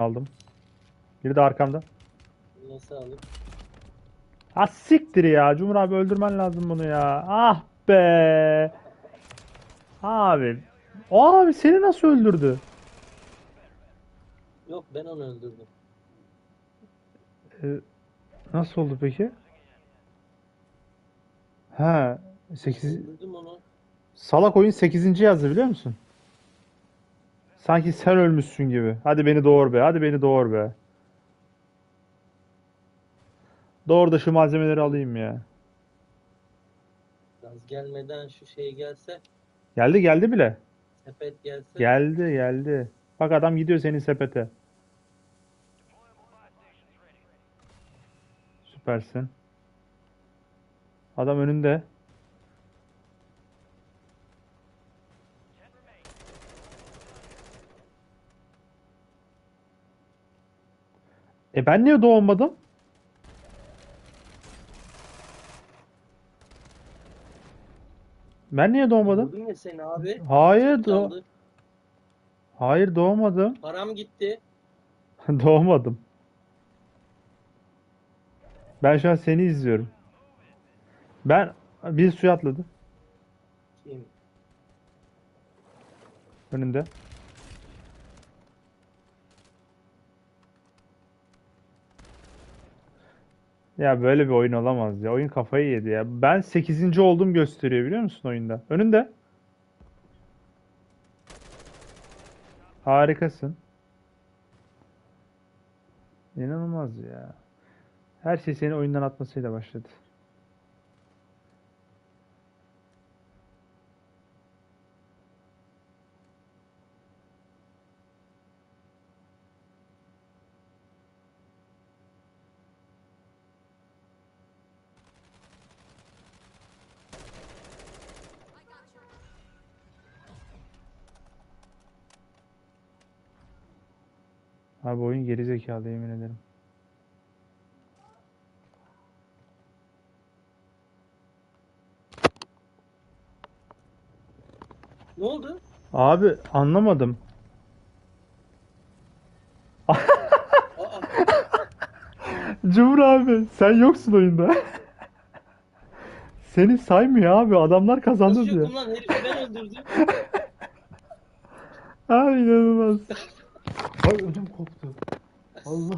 Aldım. Biri de arkamda. Nasıl alayım? Ha siktir ya. Cumhur abi öldürmen lazım bunu ya. Ah be. Abi. Abi seni nasıl öldürdü? Yok ben onu öldürdüm. Ee, nasıl oldu peki? Ha 8 Öldürdüm onu. Salak oyun 8. yazdı biliyor musun? Sanki sen ölmüşsün gibi. Hadi beni doğur be. Hadi beni doğur be. Doğur da şu malzemeleri alayım ya. Gaz gelmeden şu şey gelse, Geldi geldi bile. sepet gelse. Geldi geldi. Bak adam gidiyor senin sepete. Süpersin. Adam önünde. E ben niye doğmadım? Ben niye doğmadım? Vurdum ya seni abi. Hayır Kaldı. Hayır doğmadım. Param gitti. Doğmadım. Ben şu an seni izliyorum. Ben bir suya atladı Kim? önünde. Ya böyle bir oyun olamaz ya. Oyun kafayı yedi ya. Ben 8. oldum gösteriyor biliyor musun oyunda? Önünde. Harikasın. İnanılmaz ya. Her şey seni oyundan atmasıyla başladı. Abi oyun geri zekalı yemin ederim. Ne oldu? Abi anlamadım. Cumhur abi sen yoksun oyunda. Seni saymıyor abi. Adamlar kazandı nasıl diyor. yokum lan? Herifi ben öldürdüm. Abi inanılmaz. Ay ödüm koptu. Allah